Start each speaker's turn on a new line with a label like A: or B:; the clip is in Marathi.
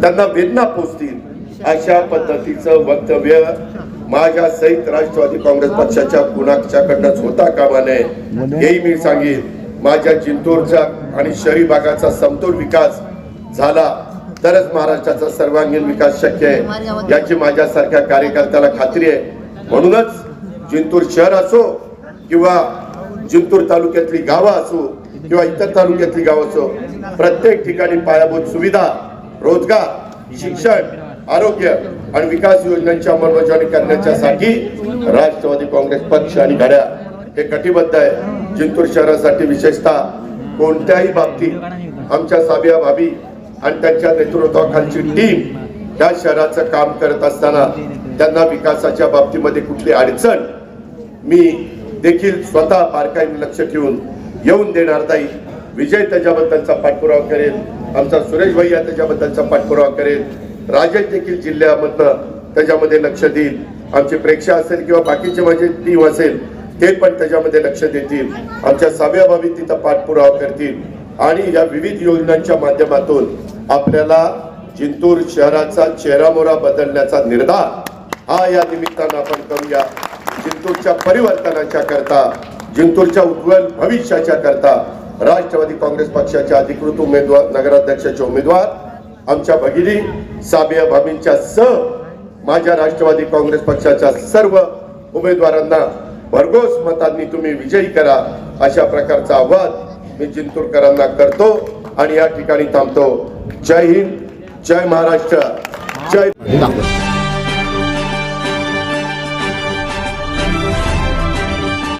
A: त्यांना वेदना पोचतील. अशा पद्धतीचं वक्तव्य माझ्या सहित राष्ट्रवादी काँग्रेस पक्षाच्या कुणाच्याकडनंच होता कामा नये हेही मी सांगेन. माझ्या जिंतूरचा आणि शहरी भागाचा समतोल विकास झाला तरच महाराष्ट्राचा सर्वांगीण विकास शक्य आहे. याची माझ्यासारख्या कार्यकर्त्याला खात्री आहे. म्हणूनच जिंतूर शहर असो किंवा जिंतूर तालुक्यातली गावं असो किंवा इतर तालुक्यातली गावं असो प्रत्येक ठिकाणी पायाभूत सुविधा रोजगार शिक्षण आरोग्य आणि विकास योजनांची अंमलबजावणी करण्याच्यासाठी राष्ट्रवादी काँग्रेस पक्ष आणि घड्या हे कटिबद्ध आहे. जिंतूर शहरासाठी विशेषतः कोणत्याही बाबतीत आमच्या साबिया भाभी आणि त्यांच्या नेतृत्वाखालची टीम या शहराचं काम करत असताना त्यांना विकासाच्या बाबतीमध्ये कुठली अडचण मी देखील स्वतः बारकाईने लक्ष ठेवून येऊन देणार नाही. विजय त्याच्याबद्दलचा पाठपुरावा करेल. आमचा सुरेश भैया त्याच्याबद्दलचा पाठपुरावा करेल. राजेश देखील जिल्ह्यामधनं त्याच्यामध्ये लक्ष देईल. आमचे प्रेक्षा असेल किंवा बाकीचे माझे टीम असेल ते पण त्याच्यामध्ये लक्ष देतील. आमच्या साब्याबाबी तिथं पाठपुरावा करतील. आणि या विविध योजनांच्या माध्यमातून आपल्याला जिंतूर शहराचा चेहरामोरा बदलण्याचा निर्धार हा या निमित्तानं आपण करूया. जिंतूरच्या परिवर्तनाच्या करता जिंतूरच्या उज्ज्वल भविष्याच्या करता राष्ट्रवादी काँग्रेस पक्षाचे अधिकृत उमेदवार नगराध्यक्षाचे उमेदवार आमच्या भगिनी साबिया भामींच्या सह माझ्या राष्ट्रवादी काँग्रेस पक्षाच्या सर्व उमेदवारांना भरघोस मतांनी तुम्ही विजयी करा अशा प्रकारचा आवाहन मी जिंतूरकरांना करतो आणि या ठिकाणी थांबतो. जय हिंद जय महाराष्ट्र जय